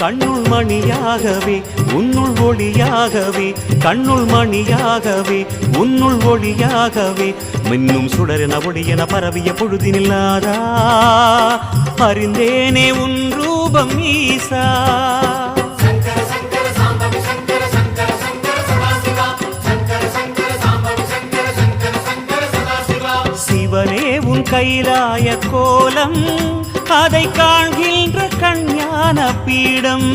கண்ணுள் மணியாகவே உன்னுள் ஒளியாகவே கண்ணுள் மணியாகவே உன்னுள் ஒளியாகவே. மின்னும் சுடரென ஒளியென பரவிய பொழுதினில்லாதா அறிந்தேனே உன் ரூபம் ஈசா. சிவனே உன் கைலாய கோலம் அதை காண்கின்ற கஞ்ஞான பீடம்